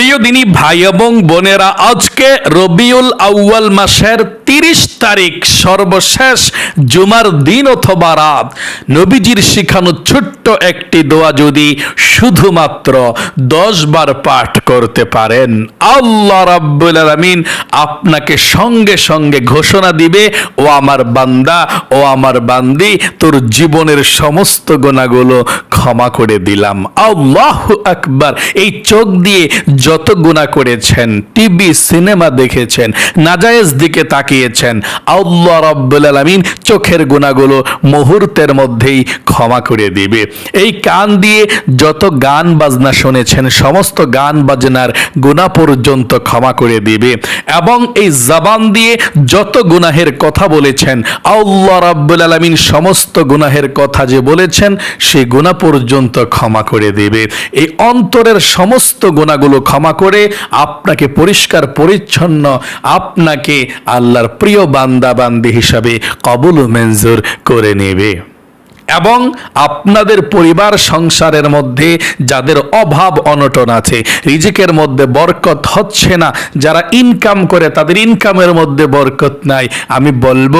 প্রিয় ভাই এবং বোনেরা, আজকে রবিউল আউয়াল মাসের তিরিশ তারিখ সর্বশেষ জুমার দিন অথবা রাত। নবীজির শিখানো ছোট্ট একটি দোয়া যদি শুধুমাত্র দশ বার পাঠ করতে পারেন, আল্লাহ রাব্বুল আলামিন আপনাকে সঙ্গে সঙ্গে ঘোষণা দিবে, ও আমার বান্দা, ও আমার বান্দি, তোর জীবনের সমস্ত গোনাগুলো ক্ষমা করে দিলাম। আল্লাহ আকবার। এই চোখ দিয়ে যত গুণা করেছেন টিভি সিনেমা দেখেছেন, নাজায়েজ দিকে তাকিয়েছেন, আল্লাহ রাব্বুল আলামিন চোখের গুণাগুলো মুহূর্তের মধ্যেই ক্ষমা করে দিবে। এই কান দিয়ে যত গান বাজনা শুনেছেন, সমস্ত গান বাজনার গুণা পর্যন্ত ক্ষমা করে দিবে। এবং এই জবান দিয়ে যত গুনাহের কথা বলেছেন, আল্লাহ রাব্বুল আলামিন সমস্ত গুনাহের কথা যে বলেছেন সেই গুনাহ পর্যন্ত ক্ষমা করে দেবে। এই অন্তরের সমস্ত গুণাগুলো ক্ষমা করে আপনাকে পরিষ্কার পরিচ্ছন্ন আপনাকে আল্লাহর প্রিয় বান্দাবান্দি হিসাবে কবুল মঞ্জুর করে নেবে। এবং আপনাদের পরিবার সংসারের মধ্যে যাদের অভাব অনটন আছে, রিজিকের মধ্যে বরকত হচ্ছে না, যারা ইনকাম করে তাদের ইনকামের মধ্যে বরকত নাই। আমি বলব,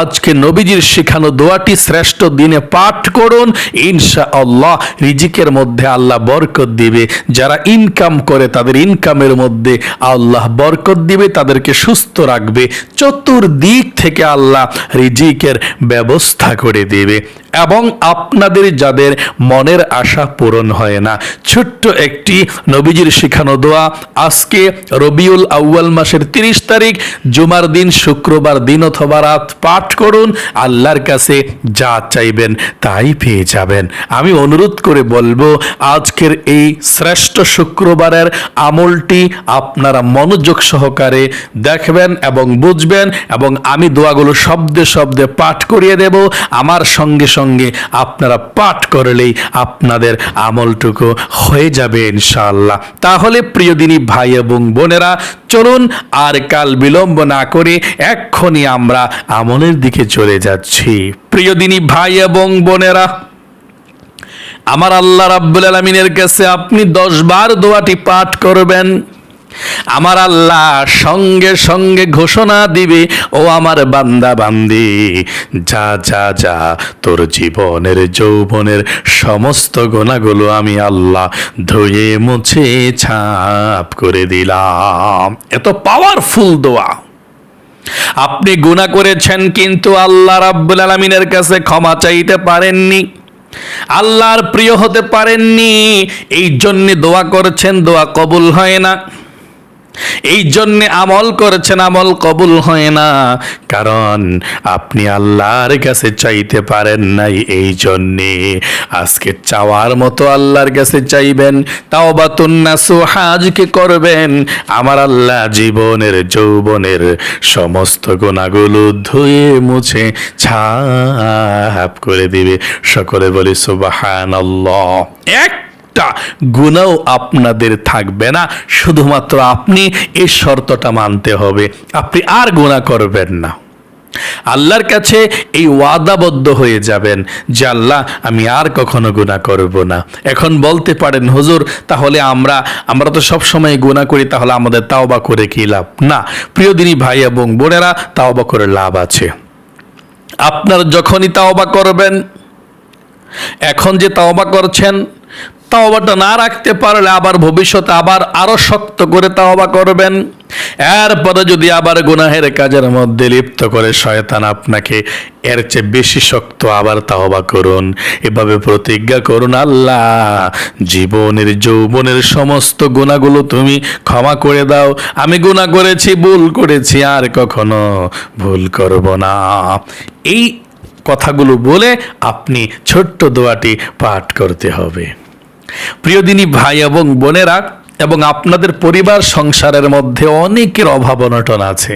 আজকে নবীজির শেখানো দোয়াটি শ্রেষ্ঠ দিনে পাঠ করুন ইনশা আল্লাহ রিজিকের মধ্যে আল্লাহ বরকত দিবে। যারা ইনকাম করে তাদের ইনকামের মধ্যে আল্লাহ বরকত দিবে, তাদেরকে সুস্থ রাখবে, চতুর্দিক থেকে আল্লাহ রিজিকের ব্যবস্থা করে দেবে। এবং আপনাদের যাদের মনের আশা পূরণ হয় না। ছোট্ট একটি নবীজির শিখানো দোয়া, আজকে রবিউল আউয়াল মাসের তিরিশ তারিখ, জুমার দিন, শুক্রবার দিন অথবা রাত পাঠ করুন, আল্লাহর কাছে যা চাইবেন তাই পেয়ে যাবেন। আমি অনুরোধ করে বলব, আজকের এই শ্রেষ্ঠ শুক্রবারের আমলটি আপনারা মনোযোগ সহকারে দেখবেন এবং বুঝবেন এবং আমি দোয়াগুলো শব্দে শব্দে পাঠ করিয়ে দেব। আমার সঙ্গে সঙ্গে আপনারা পাঠ করলেই আপনাদের আমলটুকু হয়ে যাবে ইনশাআল্লাহ। তাহলে প্রিয় দিনী ভাই এবং বোনেরা, চলুন আর কাল বিলম্ব না করে এক্ষুনি আমরা আমলের দিকে চলে যাচ্ছি। প্রিয় দিনী ভাই এবং বোনেরা, আমার আল্লাহ রাব্বুল আলমিনের কাছে আপনি দশ বার দোয়াটি পাঠ করবেন। আমার আল্লাহ সঙ্গে সঙ্গে ঘোষণা দিবে, ও আমার বান্দা বান্দি, যা যা যা, তোর জীবনের, যৌবনের সমস্ত গোনাগুলো আমি আল্লাহ ধুয়ে মুছে ছাপ করে দিলাম। এত পাওয়ারফুল দোয়া। আপনি গুণা করেছেন, কিন্তু আল্লাহ রাব্বুল আলমিনের কাছে ক্ষমা চাইতে পারেননি। আল্লাহর প্রিয় হতে পারেননি। এই জন্যে দোয়া করছেন, দোয়া কবুল হয় না। এই জন্য আমল করেছেন, আমল কবুল হয় না। কারণ আপনি আল্লাহর কাছে চাইতে পারেন নাই এই জন্যে। আজকে চাওয়ার মতো আল্লাহর কাছে চাইবেন তাও বা তুন্নাসু হাজকে করবেন? আমার আল্লাহ জীবনের, যৌবনের সমস্ত গুণাগুলো ধুয়ে মুছে ছাপ করে দিবে। সকলে বলি সুবাহান এক একটা গুণাও আপনাদের থাকবে না। শুধুমাত্র আপনি এই শর্তটা মানতে হবে। আপনি আর গুণা করবেন না। আল্লাহর কাছে এই ওয়াদাবদ্ধ হয়ে যাবেন যে, আল্লাহ, আমি আর কখনো গুণা করব না। এখন বলতে পারেন, হুজুর, তাহলে আমরা আমরা তো সব সময় গুণা করি, তাহলে আমাদের তাওবা করে কি লাভ? না, প্রিয় দিনী ভাই এবং বোনেরা, তাওবা করে লাভ আছে। আপনার যখনই তাওবা করবেন, এখন যে তাওবা করছেন তাওবাটা না রাখতে পারলে আবার ভবিষ্যতে আবার আরও শক্ত করে তাওবা করবেন। এরপরে যদি আবার গুনাহের কাজের মধ্যে লিপ্ত করে শয়তান আপনাকে এর চেয়ে বেশি শক্ত আবার তাওবা করুন। এভাবে প্রতিজ্ঞা করুন, আল্লাহ, জীবনের, যৌবনের সমস্ত গুণাগুলো তুমি ক্ষমা করে দাও। আমি গুণা করেছি, ভুল করেছি, আর কখনো ভুল করব না। এই কথাগুলো বলে আপনি ছোট্ট দোয়াটি পাঠ করতে হবে। প্রিয়দিনী ভাই এবং বোনেরা, এবং আপনাদের পরিবার সংসারের মধ্যে অনেকের অভাব অনটন আছে।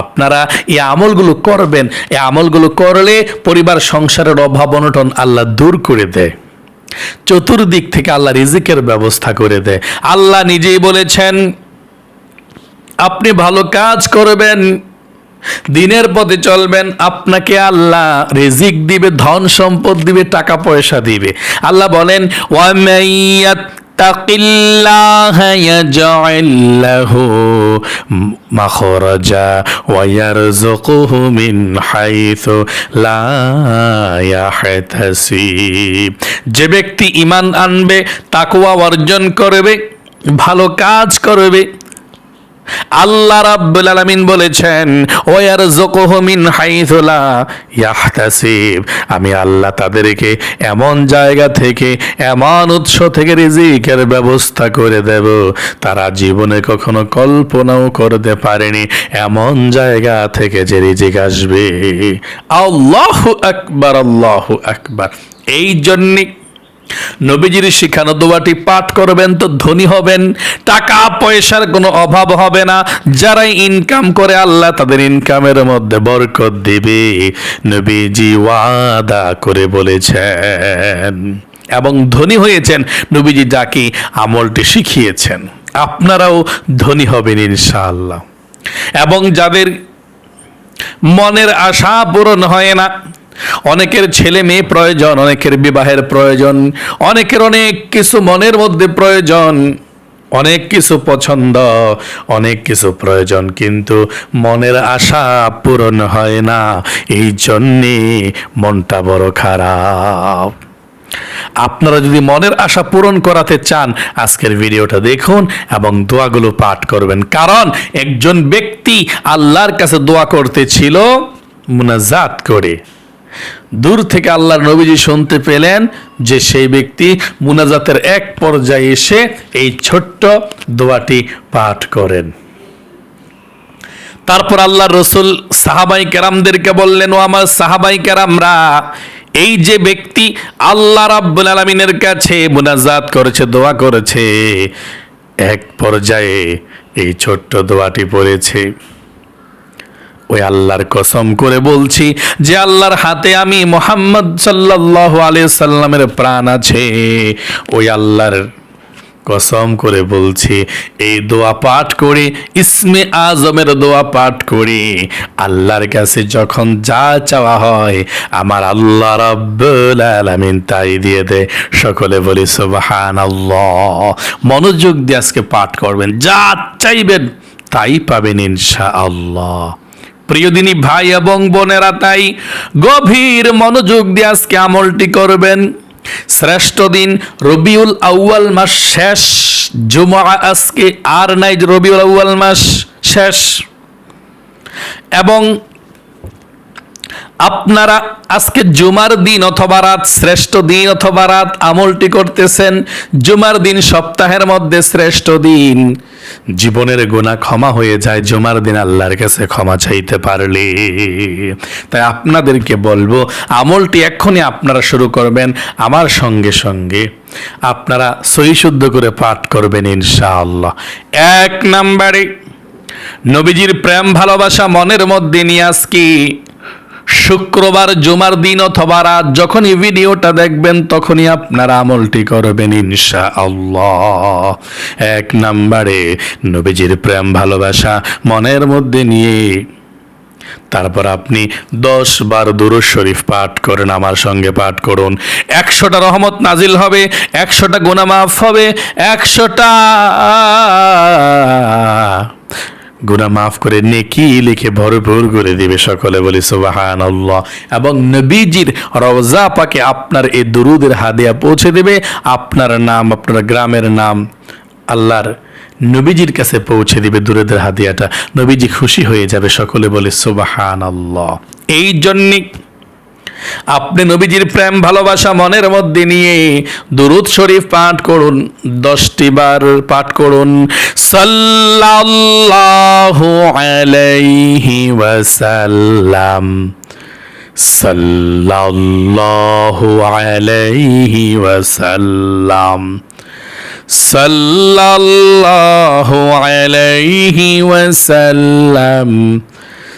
আপনারা এই আমলগুলো করবেন, এই আমলগুলো করলে পরিবার সংসারের অভাব অনটন আল্লাহ দূর করে দেয়। চতুর্দিক থেকে আল্লাহ রিজিকের ব্যবস্থা করে দেয়। আল্লাহ নিজেই বলেছেন, আপনি ভালো কাজ করবেন দিনের পথে চলবেন আপনাকে আল্লাহ রিজিক দিবে ধন সম্পদ দিবে টাকা পয়সা দিবে আল্লাহ বলেন ওয়ামাইয়াত يتق الله يجعل له مخرجا ويرزقه من حيث لا يحتسب যে ব্যক্তি ইমান আনবে তাকওয়া অর্জন করবে ভালো কাজ করবে আল্লাহ রাব্বুল আলামিন বলেছেন ওয়ার মিন হাইথু লা ইয়াহতাসিব। আমি আল্লাহ তাদেরকে এমন জায়গা থেকে, এমন উৎস থেকে রিজিকের ব্যবস্থা করে দেব। তারা জীবনে কখনো কল্পনাও করতে পারেনি, এমন জায়গা থেকে যে রিজিক আসবে। আল্লাহু আকবার আল্লাহু আকবার। এই জন্যে নবীজির শিখানো দোয়াটি পাঠ করবেন তো ধনী হবেন। টাকা, পয়সার কোনো অভাব হবে না। যারাই ইনকাম করে, আল্লাহ তাদের ইনকামের মধ্যে বরকত দিবে। নবীজি ওয়াদা করে বলেছেন। এবং ধনী হয়েছেন, নবীজি যাকে আমলটি শিখিয়েছেন। আপনারাও ধনী হবেন ইনশাআল্লাহ। এবং যাদের মনের আশা পূরণ হয় না অনেকের ছেলে মেয়ে প্রয়োজন, অনেকের বিবাহের প্রয়োজন, অনেকের অনেক কিছু মনের মধ্যে প্রয়োজন, অনেক কিছু পছন্দ, অনেক কিছু প্রয়োজন, কিন্তু মনের আশা পূরণ হয় না। এই জন্যে মনটা বড় খারাপ। আপনারা যদি মনের আশা পূরণ করাতে চান, আজকের ভিডিওটা দেখুন এবং দোয়াগুলো পাঠ করবেন। কারণ একজন ব্যক্তি আল্লাহর কাছে দোয়া করতেছিল মুনাজাত করে। দূর থেকে আল্লাহর নবীজি শুনতে পেলেন যে সেই ব্যক্তি মুনাজাতের এক পর্যায়ে এসে এই ছোট্ট দোয়াটি পাঠ করেন। তারপর আল্লাহ রসুল সাহাবাই কেরামদেরকে বললেন, ও আমার সাহাবাই কেরামরা, এই যে ব্যক্তি আল্লাহ রাব্বুল আলমিনের কাছে মুনাজাত করেছে, দোয়া করেছে, এক পর্যায়ে এই ছোট্ট দোয়াটি পড়েছে। ওই আল্লাহর কসম করে বলছি যে আল্লাহর হাতে আমি মোহাম্মদ সাল্লাহ সাল্লামের প্রাণ আছে। ওই আল্লাহর কসম করে বলছি, এই দোয়া পাঠ করে, ইসমে আজমের দোয়া পাঠ করে, আল্লাহর কাছে যখন যা চাওয়া হয়, আমার আল্লাহ রব্বুল আলামিন তাই দিয়ে দে সকলে বলি সুবহান মনোযোগ দিয়ে আজকে পাঠ করবেন, যা চাইবেন তাই পাবেন ইনশা আল্লাহ প্রিয়দিনী ভাই এবং বোনেরা তাই গভীর মনোযোগ দিয়ে আজকে আমলটি করবেন। শ্রেষ্ঠ দিন রবিউল আউয়াল মাস শেষ জুমা আজকে আর নাই রবিউল আউয়াল মাস শেষ। এবং আপনারা আজকে জুমার দিন অথবা রাত, শ্রেষ্ঠ দিন অথবা রাত আমলটি করতেছেন, জুমার দিন সপ্তাহের মধ্যে শ্রেষ্ঠ দিন। জীবনের গুণা ক্ষমা হয়ে যায়, জুমার দিন আল্লাহর কাছে ক্ষমা চাইতে পারলে। তাই আপনাদেরকে বলব, আমলটি এক্ষুনি আপনারা শুরু করবেন, আমার সঙ্গে সঙ্গে আপনারা সই শুদ্ধ করে পাঠ করবেন ইনশাআল্লাহ। এক নাম্বারে, নবীজির প্রেম ভালোবাসা মনের মধ্যে নিয়ে আজকে শুক্রবার, জুমার দিন অথবা রাত, যখনই ভিডিওটা দেখবেন, তখনই আপনারা আমলটি করবেন ইনশা আল্লাহ এক নাম্বারে, নবীজির প্রেম, ভালোবাসা মনের মধ্যে নিয়ে। তারপর আপনি দশ বার দুরুজ শরীফ পাঠ করেন, আমার সঙ্গে পাঠ করুন। একশোটা রহমত নাজিল হবে, একশোটা গুনামাফ হবে, একশোটা গুনা মাফ করে নেকি লিখে ভরপুর করে দিবে সকলে, বলি সুবাহান এবং নবীজির রওজা পাকে আপনার এই দুরুদের হাদিয়া পৌঁছে দেবে, আপনার নাম, আপনার গ্রামের নাম আল্লাহর নবীজির কাছে পৌঁছে দিবে দুরুদের হাদিয়াটা। নবীজি খুশি হয়ে যাবে সকলে, বলে সুবাহান এই জন্যে আপনি নবীজির প্রেম, ভালোবাসা মনের মধ্যে নিয়ে দুরুদ শরীফ পাঠ করুন, দশটি বার পাঠ করুন। সাল্লাল্লাহু আলাইহি ওয়াসাল্লাম। সাল্লাল্লাহু আলাইহি ওয়াসাল্লাম। সাল্লাল্লাহু আলাইহি ওয়াসাল্লাম।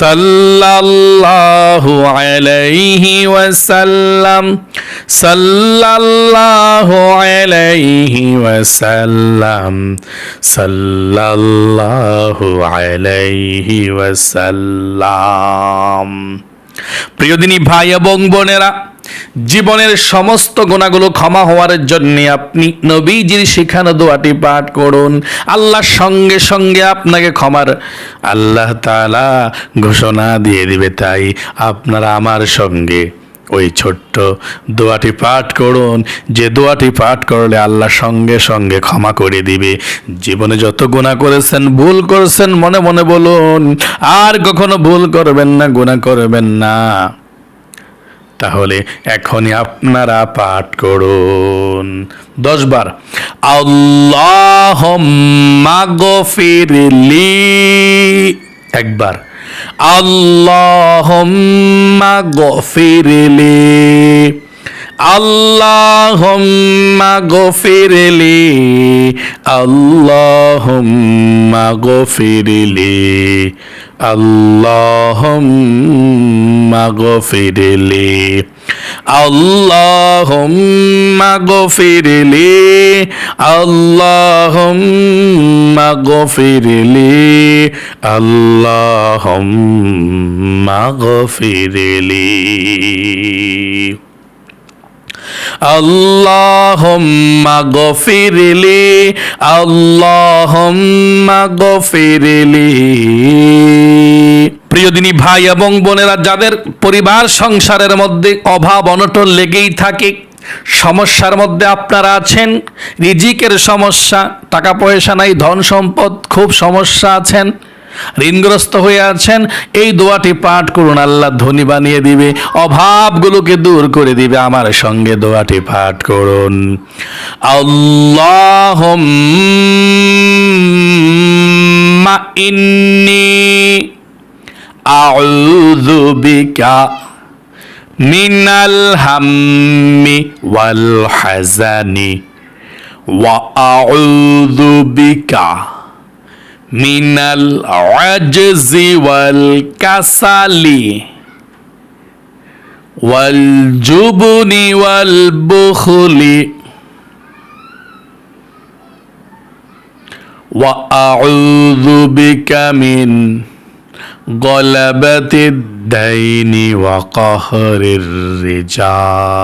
সাল্লাল্লাহু আলাইহি ওয়াসাল্লাম সাল্লাল্লাহু আলাইহি ওয়াসাল্লাম সাল্লাল্লাহু আলাইহি ওয়াসাল্লাম। প্রিয় দিনী ভাই এবং বোনেরা জীবনের সমস্ত গুণাগুলো ক্ষমা হওয়ার জন্য আপনি নবীজির শিখানো দোয়াটি পাঠ করুন। আল্লাহর সঙ্গে সঙ্গে আপনাকে ক্ষমার আল্লাহ তাআলা ঘোষণা দিয়ে দিবে তাই আপনারা আমার সঙ্গে ওই ছোট্ট দোয়াটি পাঠ করুন। যে দোয়াটি পাঠ করলে আল্লাহ সঙ্গে সঙ্গে ক্ষমা করে দিবে। জীবনে যত গুণা করেছেন, ভুল করেছেন, মনে মনে বলুন, আর কখনো ভুল করবেন না গুণা করবেন না। তাহলে এখনই আপনারা পাঠ করুন। দশ বার আল্লাহ গফিরলি একবার আল্লাহ গফিরলি আল্লাহুম্মা গফিরলি আল্লাহুম্মা গফিরলি আল্লাহুম্মা গফিরলি আল্লাহুম্মা গফিরলি আল্লাহুম্মা গফিরলি আল্লাহুম্মা গফিরলি। আল্লাহম্মা গফিরলি আল্লাহম্মা গফিরলি। প্রিয়দিনী ভাই এবং বোনেরা, যাদের পরিবার সংসারের মধ্যে অভাব, অনটন লেগেই থাকে, সমস্যার মধ্যে আপনারা আছেন, রিজিকের সমস্যা, টাকা পয়সা নাই, ধন সম্পদ, খুব সমস্যা আছেন ঋণগ্রস্ত হয়ে আছেন, এই দোয়াটি পাঠ করুন, আল্লাহ ধনী বানিয়ে দিবে, অভাবগুলোকে দূর করে দিবে, আমার সঙ্গে দোয়াটি পাঠ করুন। আল্লাহ ইন্নি আউযু মিনাল হাম্মি ওয়াল হাজানি ওয়া আউযু বিকা من العجز والكسل والجبن والبخل واعوذ بك من غلبه الدين وقهر الرجال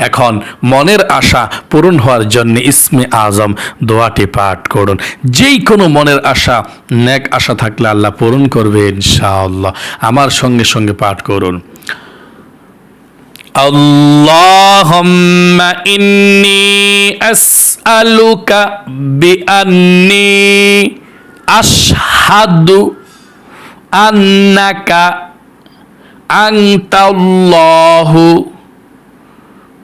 এখন মনের আশা পূরণ হওয়ার জন্য ইসমে আজম দোয়াটি পাঠ করুন যেই কোনো মনের আশা নেক আশা থাকলে আল্লাহ পূরণ করবে ইনশাআল্লাহ আমার সঙ্গে সঙ্গে পাঠ করুন اللهم إني أسألك بأني أشهد أنك أنت الله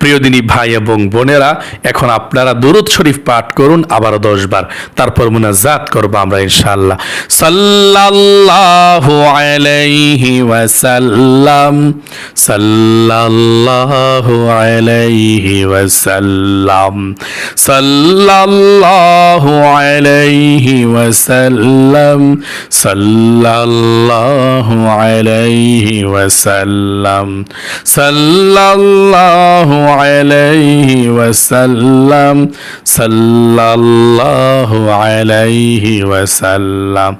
প্রিয় দিনী ভাই এবং বোনেরা, এখন আপনারা দুরুদ শরীফ পাঠ করুন আবার দশ বার তারপর মুনাজাত করব আমরা ইনশাল্লাহ সাল্লাল্লাহু আলাইহি ওয়াসাল্লাম, সাল্লাল্লাহু আলাইহি ওয়াসাল্লাম, সাল্লাল্লাহু আলাইহি ওয়াসাল্লাম, সাল্লাল্লাহু আলাইহি ওয়াসাল্লাম, সাল্লাল্লাহু الله عليه وسلم صلى الله عليه وسلم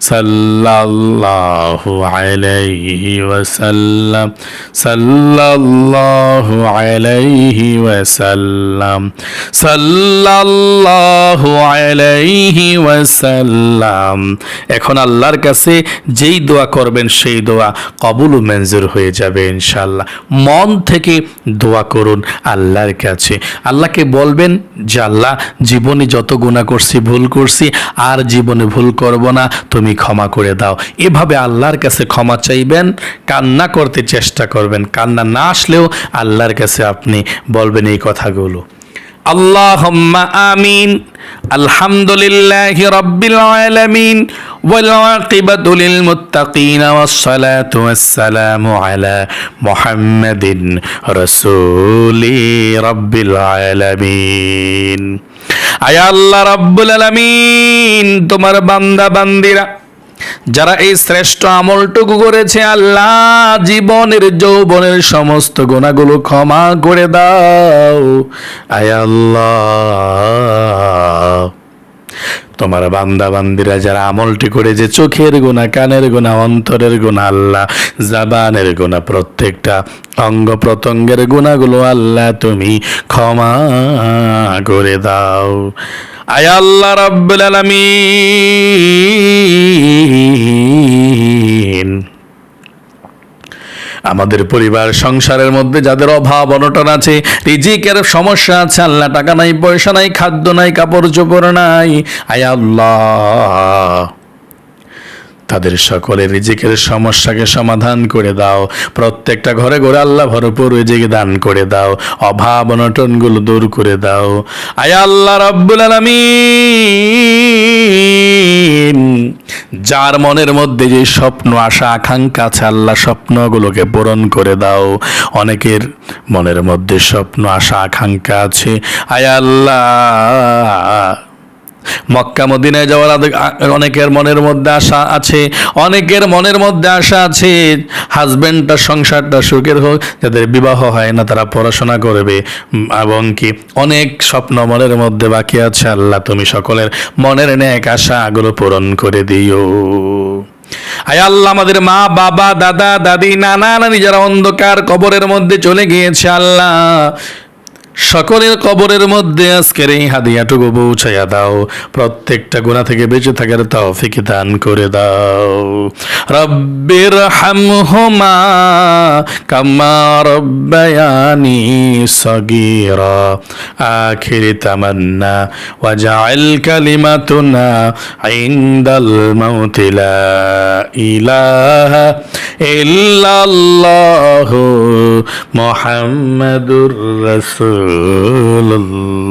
صلى الله عليه وسلم صلى الله عليه وسلم صلى الله عليه وسلم এখন আল্লাহর কাছে যেই দোয়া করবেন সেই দোয়া কবুল ও মঞ্জুর হয়ে যাবে ইনশাল্লাহ মন থেকে দোয়া করুন আল্লাহর কাছে। আল্লাহকে বলবেন যে, আল্লাহ, জীবনে যত গুণা করছি, ভুল করছি, আর জীবনে ভুল করব না, তুমি ক্ষমা করে দাও। এভাবে আল্লাহর কাছে ক্ষমা চাইবেন, কান্না করতে চেষ্টা করবেন। কান্না না আসলেও আল্লাহর কাছে আপনি বলবেন এই কথাগুলো। اللهم آمين الحمد لله رب العالمين والعاقبة للمتقين والصلاة والسلام على محمد رسول رب العالمين আয়া আল্লাহ রব্বুল আলামিন তোমার বান্দা বান্দিরা যারা এই শ্রেষ্ঠ আমলটুকু করেছে, আল্লাহ জীবনের, যৌবনের সমস্ত গুণাগুলো ক্ষমা করে দাও। আয় আল্লাহ। তোমার বান্দা বান্দিরা যারা আমলটি করে যে চোখের গোনা কানের গোনা অন্তরের গোনা আল্লাহ, জাবানের গোনা প্রত্যেকটা অঙ্গ প্রত্যঙ্গের গুণাগুলো আল্লাহ তুমি ক্ষমা করে দাও। আয় আল্লাহ আলামিন। আমাদের পরিবার, সংসারের মধ্যে যাদের অভাব, অনটন আছে, রিজিকের সমস্যা আছে, আল্লাহ টাকা নাই, পয়সা নাই, খাদ্য নাই, কাপড় চোপড় নাই, আয় আল্লাহ। তাদের সকলের রিজিকের সমস্যাকে সমাধান করে দাও। প্রত্যেকটা ঘরে ঘরে আল্লাহ ভরপুর রিজিক দান করে দাও। অভাব অনটনগুলো দূর করে দাও। আয় আল্লাহ রব্বুল আলামিন, যার মনের মধ্যে যে স্বপ্ন, আশা, আকাঙ্ক্ষা আছে, আল্লাহ স্বপ্নগুলোকে পূরণ করে দাও। অনেকের মনের মধ্যে স্বপ্ন, আশা, আকাঙ্ক্ষা আছে। আয় আল্লাহ মক্কা মদিনায় যাওয়ার অনেকের মনের মধ্যে আশা আছে, অনেকের মনের মধ্যে আশা আছে হাজবেন্ডটা সংসারটা সুখের হোক, যাদের বিবাহ হয় না, তারা পড়াশোনা করবে এবং কি, অনেক স্বপ্ন মনের মধ্যে বাকি আছে, আল্লাহ তুমি সকলের মনের ন্যাক আশাগুলো পূরণ করে দিও। আয় আল্লাহ আমাদের মা, বাবা, দাদা, দাদি, নানা, নানি যারা অন্ধকার কবরের মধ্যে চলে গিয়েছে, আল্লাহ সকলের কবরের মধ্যে আজকের এই হাদিয়াটুকু পৌঁছাইয়া দাও। প্রত্যেকটা গুণা থেকে বেঁচে থাকার তৌফিক দান করে দাও। রব্বির হামহুমা কামা রব্বায়ানি সগীরা। আখির তামান্না ওয়াজআল কালিমাতুনা ইনদাল মাউত লা ইলাহা ইল্লাল্লাহু মুহাম্মাদুর রাসূলুল্লাহ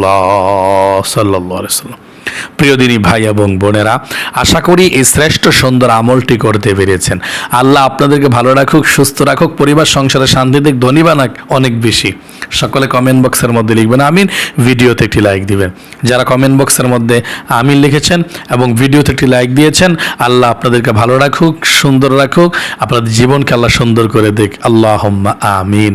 আলাইহি সাল্লাম প্রিয় দিনী ভাই এবং বোনেরা, আশা করি এই শ্রেষ্ঠ সুন্দর আমলটি করতে পেরেছেন। আল্লাহ আপনাদেরকে ভালো রাখুক, সুস্থ রাখুক, পরিবার, সংসারে শান্তি দিক, ধনী বানাক অনেক বেশি। সকলে কমেন্ট বক্সের মধ্যে লিখবেন, আমিন। ভিডিওতে একটি লাইক দিবেন। যারা কমেন্ট বক্সের মধ্যে আমিন লিখেছেন এবং ভিডিওতে একটি লাইক দিয়েছেন, আল্লাহ আপনাদেরকে ভালো রাখুক, সুন্দর রাখুক, আপনাদের জীবনকে আল্লাহ সুন্দর করে দেখ আল্লাহ আমিন।